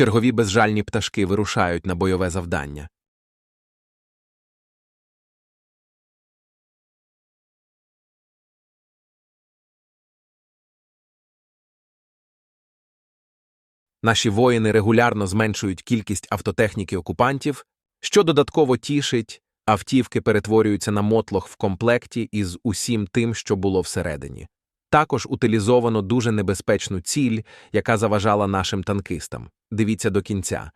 Чергові безжальні пташки вирушають на бойове завдання. Наші воїни регулярно зменшують кількість автотехніки окупантів, що додатково тішить, автівки перетворюються на мотлох в комплекті із усім тим, що було всередині. Також утилізовано дуже небезпечну ціль, яка заважала нашим танкистам. Дивіться до кінця.